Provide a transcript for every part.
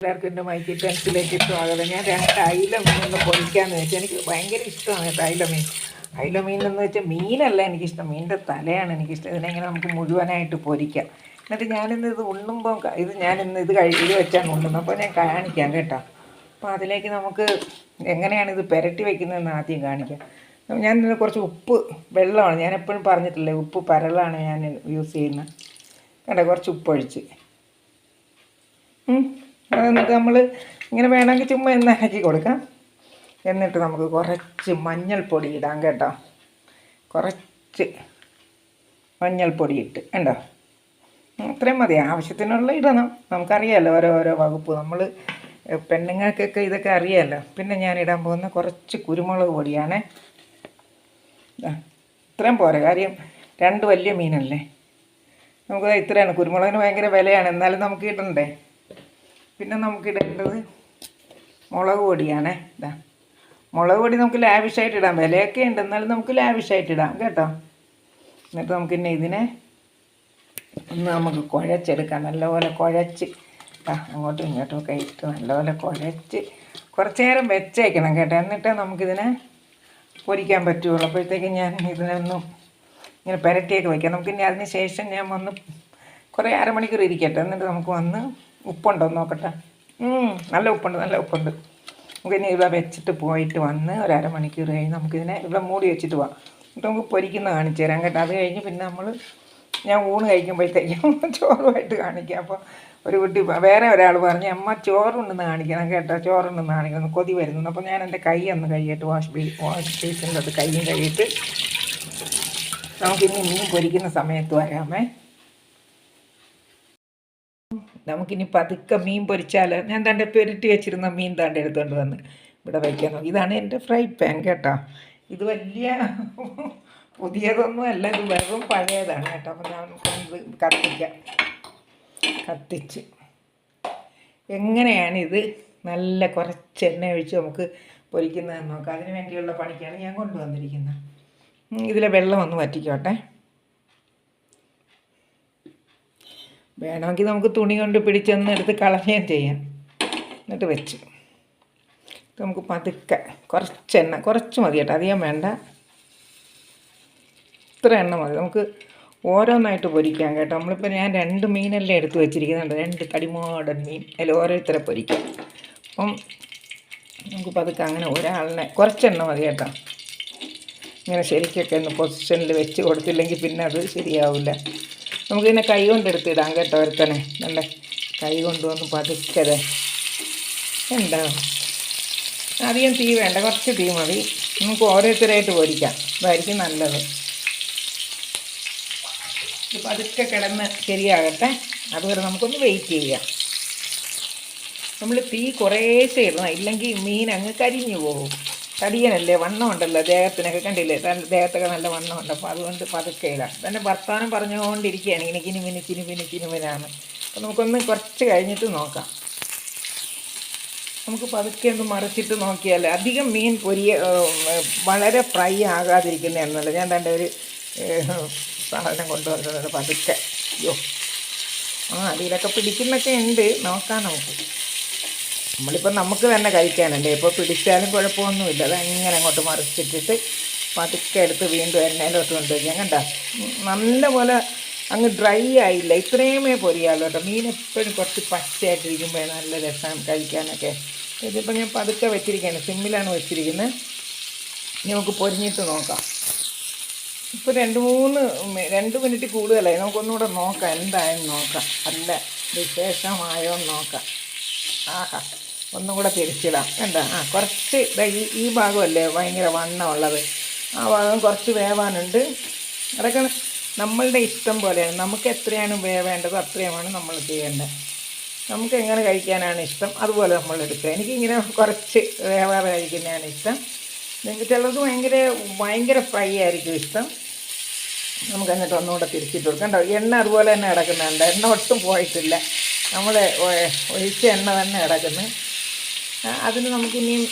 എല്ലാവർക്കും എന്റെ മൈക്കി ടെൻസിലേക്ക് സ്വാഗതം. ഞാൻ രണ്ട് അയില മീൻ ഒന്ന് വെച്ചാൽ എനിക്ക് ഭയങ്കര ഇഷ്ടമാണ് കേട്ടോ അയില മീൻ അയില മീൻ എന്ന് വെച്ചാൽ മീനല്ല എനിക്കിഷ്ടം. മീനിന്റെ തലയാണ് എനിക്കിഷ്ടം. ഇതിനെങ്ങനെ നമുക്ക് മുഴുവനായിട്ട് പൊരിക്കാം. എന്നിട്ട് ഞാനിന്ന് ഇത് ഉണ്ണുമ്പോൾ ഇത് ഞാനിന്ന് ഇത് കഴി ഇത് വെച്ചാണ് ഉണ്ണുന്നത്. അപ്പോൾ ഞാൻ കാണിക്കാം കേട്ടോ. അപ്പോൾ അതിലേക്ക് നമുക്ക് എങ്ങനെയാണ് ഇത് പുരട്ടി വെക്കുന്നതെന്ന് ആദ്യം കാണിക്കാം. ഞാൻ ഇതിന് കുറച്ച് ഉപ്പ് വെള്ളമാണ്. ഞാൻ എപ്പോഴും പറഞ്ഞിട്ടില്ലേ ഉപ്പ് പരളാണ് ഞാൻ യൂസ് ചെയ്യുന്നത്. കണ്ടോ? കുറച്ച് ഉപ്പ് ഒഴിച്ച്. ഉം. അത് എന്നിട്ട് നമ്മൾ ഇങ്ങനെ വേണമെങ്കിൽ ചുമ്മാ ഒന്ന് ഇളക്കി കൊടുക്കാം. എന്നിട്ട് നമുക്ക് കുറച്ച് മഞ്ഞൾപ്പൊടി ഇടാം കേട്ടോ. കുറച്ച് മഞ്ഞൾപ്പൊടി ഇട്ട് ഉണ്ടോ അത്രയും മതി. ആവശ്യത്തിനുള്ള ഇടണം. നമുക്കറിയാമല്ലോ ഓരോ ഓരോ വകുപ്പ്. നമ്മൾ പെണ്ണുങ്ങൾക്കൊക്കെ ഇതൊക്കെ അറിയാമല്ലോ പിന്നെ ഞാൻ ഇടാൻ പോകുന്ന കുറച്ച് കുരുമുളക് പൊടിയാണ്. ഇത്രയും പോരെ. കാര്യം രണ്ട് വലിയ മീനല്ലേ. നമുക്ക് ഇത്രയാണ്. കുരുമുളകിന് ഭയങ്കര വിലയാണ്. എന്നാലും നമുക്ക് ഇടണ്ടേ പിന്നെ നമുക്ക് ഇടേണ്ടത് മുളക് പൊടിയാണേ. ഇതാ മുളക് പൊടി നമുക്ക് ലാവിഷായിട്ട് ഇടാം. വിലയൊക്കെ ഉണ്ട്. എന്നാലും നമുക്ക് ലാവിഷായിട്ട് ഇടാം കേട്ടോ. എന്നിട്ട് നമുക്ക് പിന്നെ ഇതിനെ ഒന്ന് നമുക്ക് കുഴച്ചെടുക്കാം. നല്ലപോലെ കുഴച്ച്. അങ്ങോട്ടും ഇങ്ങോട്ടും ഒക്കെ ഇട്ട് നല്ലപോലെ കുഴച്ച് കുറച്ച് നേരം വെച്ചേക്കണം കേട്ടോ. എന്നിട്ടേ നമുക്കിതിനെ പൊരിക്കാൻ പറ്റുള്ളൂ. അപ്പോഴത്തേക്ക് ഞാൻ ഇതിനൊന്നും ഇങ്ങനെ പുരട്ടിയൊക്കെ വയ്ക്കാം നമുക്ക് ഇനി അതിന് ശേഷം ഞാൻ വന്ന് കുറേ അരമണിക്കൂർ ഇരിക്കട്ടെ. എന്നിട്ട് നമുക്ക് വന്ന് ഉപ്പുണ്ടോ നോക്കട്ടെ. നല്ല ഉപ്പുണ്ട് നല്ല ഉപ്പുണ്ട്. നമുക്ക് ഇനി ഇവിടെ വെച്ചിട്ട് പോയിട്ട് വന്ന് ഒരു അരമണിക്കൂർ കഴിഞ്ഞ് നമുക്കിതിനെ ഇവിടെ മൂടി വെച്ചിട്ട് പോവാം. എന്നിട്ട് നമുക്ക് പൊരിക്കുന്ന കാണിച്ചു തരാം കേട്ടോ. അത് കഴിഞ്ഞ് പിന്നെ നമ്മൾ ഞാൻ ഊണ് കഴിക്കുമ്പോഴത്തേക്കും ചോറുമായിട്ട് കാണിക്കാം. അപ്പോൾ ഒരു കുട്ടി വേറെ ഒരാൾ പറഞ്ഞു അമ്മ ചോറുണ്ടെന്ന് കാണിക്കണം കേട്ടോ ചോറുണ്ടെന്ന് കാണിക്കണം. കൊതി വരുന്നു. അപ്പോൾ ഞാൻ എന്റെ കൈ ഒന്ന് കഴിയിട്ട് വാഷ് ബേ വാഷ് ബേസിന്റെ അത് കൈയും കഴിയിട്ട് നമുക്കിനി മീൻ പൊരിക്കുന്ന സമയത്ത് വരാമേ. നമുക്കിനി പതുക്കെ മീൻ പൊരിച്ചാൽ ഞാൻ തന്റെ പെരുട്ടി വെച്ചിരുന്ന മീൻ താണ്ട് എടുത്തുകൊണ്ട് വന്ന് ഇവിടെ വയ്ക്കാൻ നോക്കി. ഇതാണ് എന്റെ ഫ്രൈ പാൻ കേട്ടോ. ഇത് വലിയ പുതിയതൊന്നും അല്ല ഇത് വെറും പഴയതാണ് കേട്ടോ. അപ്പോൾ നമുക്കത് കത്തിക്കാം. കത്തിച്ച്. എങ്ങനെയാണിത്? നല്ല കുറച്ച് എണ്ണ ഒഴിച്ച് നമുക്ക് പൊരിക്കുന്നതെന്ന് നോക്കാം. അതിന് വേണ്ടിയുള്ള പണിക്കാണ് ഞാൻ കൊണ്ടുവന്നിരിക്കുന്നത്. ഇതിലെ വെള്ളം ഒന്ന് വറ്റിക്കോട്ടെ. വേണമെങ്കിൽ നമുക്ക് തുണി കൊണ്ട് പിടിച്ചൊന്ന് എടുത്ത് കളയുകയും ചെയ്യാം. എന്നിട്ട് വെച്ച്. നമുക്ക് പതുക്കെ കുറച്ച് എണ്ണ കുറച്ച് മതി കേട്ടോ അധികം വേണ്ട. ഇത്ര എണ്ണ മതി. നമുക്ക് ഓരോന്നായിട്ട് പൊരിക്കാം കേട്ടോ. നമ്മളിപ്പോൾ ഞാൻ രണ്ട് മീനല്ലേ എടുത്ത് വെച്ചിരിക്കുന്നുണ്ട്. രണ്ട് തടിമോടൻ മീൻ. അതിൽ ഓരോരുത്തരെ പൊരിക്കാം. അപ്പം നമുക്ക് പതുക്കെ അങ്ങനെ ഒരാളിനെ കുറച്ചെണ്ണ മതി കേട്ടോ. ഇങ്ങനെ ശരിക്കൊക്കെ ഒന്ന് പൊസിഷനിൽ വെച്ച് കൊടുത്തില്ലെങ്കിൽ പിന്നെ അത് ശരിയാവില്ല. നമുക്കിതിനെ കൈ കൊണ്ടെടുത്ത് എടുത്തിടാം കേട്ടോ ഒരുത്തനെ. നല്ല കൈ കൊണ്ടുവന്ന് പതുക്കത്. എന്താ? അധികം തീ വേണ്ട കുറച്ച് തീ മതി. നമുക്ക് ഓരോരുത്തരായിട്ട് പൊരിക്കാം. അതായിരിക്കും നല്ലത്. ഇത് പതുക്കെ കിടന്ന് ശരിയാകട്ടെ. അതുവരെ നമുക്കൊന്ന് വെയിറ്റ് ചെയ്യാം. നമ്മൾ തീ കുറേശ്ശേ ഇടണം. ഇല്ലെങ്കിൽ മീൻ അങ്ങ് കരിഞ്ഞു പോകും. തടിയനല്ലേ? വണ്ണമുണ്ടല്ലോ. ദേഹത്തിനൊക്കെ കണ്ടില്ലേ? ദേഹത്തൊക്കെ നല്ല വണ്ണമുണ്ട്. അപ്പോൾ അതുകൊണ്ട് പതുക്കെ തന്നെ വർത്താനം പറഞ്ഞുകൊണ്ടിരിക്കുകയാണ്. ഇങ്ങനെ കിനുമിന് കിനുമിന് കിനുമിനാണ് മിനി കിനിമിനാണ് അപ്പോൾ നമുക്കൊന്ന് കുറച്ച് കഴിഞ്ഞിട്ട് നോക്കാം. നമുക്ക് പതുക്കെ ഒന്ന് മറിച്ചിട്ട് നോക്കിയാൽ അധികം മീൻ പൊരിയ വളരെ ഫ്രൈ ആകാതിരിക്കുന്നതാണെന്നല്ല ഞാൻ തന്റെ ഒരു സാധനം കൊണ്ടുവന്നത് പതുക്കെ. അയ്യോ ആ അതിലൊക്കെ പിടിക്കുന്നൊക്കെ ഉണ്ട്. നോക്കാം നമുക്ക്. നമ്മളിപ്പോൾ നമുക്ക് തന്നെ കഴിക്കാനല്ലേ ഇപ്പോൾ പിടിച്ചാലും കുഴപ്പമൊന്നുമില്ല. അത് അങ്ങനെ അങ്ങോട്ട് മറിച്ചിട്ടിട്ട് പതുക്കെ എടുത്ത് വീണ്ടും എണ്ണയിലോട്ട് കൊണ്ടുവയ്ക്കാം കണ്ട നല്ല പോലെ അങ്ങ് ഡ്രൈ ആയില്ല. ഇത്രയുമേ പൊരിയാലോ കേട്ടോ. മീൻ എപ്പോഴും കുറച്ച് പച്ചയായിട്ടിരിക്കുമ്പോൾ നല്ല രസം കഴിക്കാനൊക്കെ. ഇതിപ്പോൾ ഞാൻ പതുക്കെ വെച്ചിരിക്കുകയാണ്. സിമ്മിലാണ് വെച്ചിരിക്കുന്നത്. ഇനി നമുക്ക് പൊരിഞ്ഞിട്ട് നോക്കാം. ഇപ്പോൾ രണ്ട് മൂന്ന് രണ്ട് മിനിറ്റ് കൂടുതലായി. നമുക്കൊന്നുകൂടെ നോക്കാം. എന്തായാലും നോക്കാം. നല്ല വിശേഷമായോ നോക്കാം. ആഹാ ഒന്നും കൂടെ തിരിച്ചിടാം. കണ്ട? ആ കുറച്ച് ഈ ഈ ഭാഗമല്ലേ ഭയങ്കര വണ്ണമുള്ളത് ആ ഭാഗം കുറച്ച് വേവാനുണ്ട്. അതൊക്കെ നമ്മളുടെ ഇഷ്ടം പോലെയാണ്. നമുക്ക് എത്രയാണ് വേവേണ്ടത് അത്രയുമാണ് നമ്മൾ ചെയ്യേണ്ടത്. നമുക്ക് എങ്ങനെ കഴിക്കാനാണ് ഇഷ്ടം? അതുപോലെ നമ്മൾ എടുക്കുക. എനിക്കിങ്ങനെ കുറച്ച് വേവാതെ കഴിക്കുന്നതാണ് ഇഷ്ടം. നിങ്ങൾക്ക് ചിലർക്ക് ഭയങ്കര ഭയങ്കര ഫ്രൈ ആയിരിക്കും ഇഷ്ടം. നമുക്ക് എന്നിട്ട് ഒന്നുകൂടെ തിരിച്ചിട്ട് കൊടുക്കാം. കണ്ടോ? എണ്ണ അതുപോലെ തന്നെ കിടക്കുന്നുണ്ട്. എണ്ണ ഒട്ടും പോയിട്ടില്ല. നമ്മൾ ഒഴിച്ച എണ്ണ തന്നെ കിടക്കുന്നു. അതിന് നമുക്ക് ഇനിയും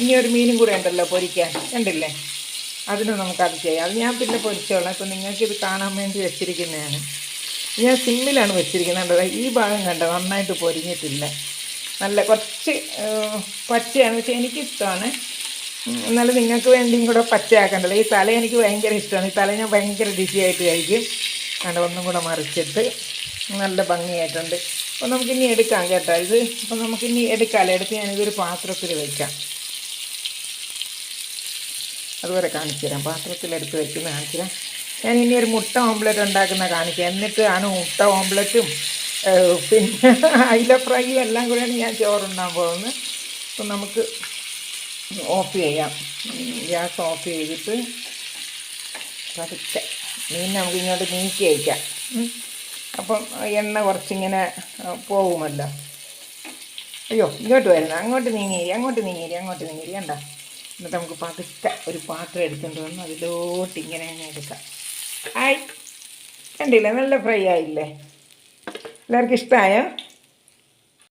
ഇനിയൊരു മീനും കൂടെ ഉണ്ടല്ലോ പൊരിക്കാൻ. ഉണ്ടല്ലേ അതിന് നമുക്കത് ചെയ്യാം. അത് ഞാൻ പിന്നെ പൊരിച്ചോളാം. ഇപ്പം നിങ്ങൾക്ക് ഇത് കാണാൻ വേണ്ടി വെച്ചിരിക്കുന്നതാണ്. ഞാൻ സിമ്മിലാണ് വെച്ചിരിക്കുന്നത്. കണ്ടത് ഈ ഭാഗം കണ്ട? നന്നായിട്ട് പൊരിഞ്ഞിട്ടില്ല. നല്ല കുറച്ച് പച്ചയാണ്. പക്ഷേ എനിക്കിഷ്ടമാണ്. എന്നാലും നിങ്ങൾക്ക് വേണ്ടിയും കൂടെ പച്ചയാക്കണ്ടല്ലോ. ഈ തല എനിക്ക് ഭയങ്കര ഇഷ്ടമാണ്. ഈ തല ഞാൻ ഭയങ്കര രുചിയായിട്ട് കഴിക്കും. അവിടെ ഒന്നും കൂടെ മറിച്ചിട്ട്. നല്ല ഭംഗിയായിട്ടുണ്ട്. അപ്പോൾ നമുക്കിനി എടുക്കാം കേട്ടോ. ഇത് അപ്പോൾ നമുക്കിനി എടുക്കാമല്ലോ എടുത്ത് ഞാനിതൊരു പാത്രത്തിൽ വയ്ക്കാം അതുവരെ കാണിച്ചു തരാം. പാത്രത്തിലെടുത്ത് വയ്ക്കുന്ന കാണിച്ചു തരാം. ഞാൻ ഇനി ഒരു മുട്ട ഓംലെറ്റ് ഉണ്ടാക്കുന്ന കാണിക്കാം. എന്നിട്ടാണ് മുട്ട ഓംലെറ്റും പിന്നെ അയില ഫ്രൈയും എല്ലാം കൂടെയാണ് ഞാൻ ചോറുണ്ടാൻ പോകുന്നത്. അപ്പം നമുക്ക് ഓഫ് ചെയ്യാം. ഗ്യാസ് ഓഫ് ചെയ്തിട്ട് പതുക്കെ മീൻ നമുക്ക് ഇങ്ങോട്ട് നീക്കി വയ്ക്കാം ഉം. അപ്പം എണ്ണ കുറച്ചിങ്ങനെ പോകുമല്ലോ അയ്യോ ഇങ്ങോട്ട് വരുന്ന അങ്ങോട്ട് നീങ്ങേരി അങ്ങോട്ട് നീങ്ങേരി അങ്ങോട്ട് നീങ്ങേരി കണ്ട? എന്നിട്ട് നമുക്ക് പതുക്കെ ഒരു പാത്രം എടുത്തുകൊണ്ട് വന്ന് അതിലോട്ട് ഇങ്ങനെ അങ്ങ് എടുക്കാം. ആയി കണ്ടില്ലേ നല്ല ഫ്രൈ ആയില്ലേ? എല്ലാവർക്കും ഇഷ്ടമായോ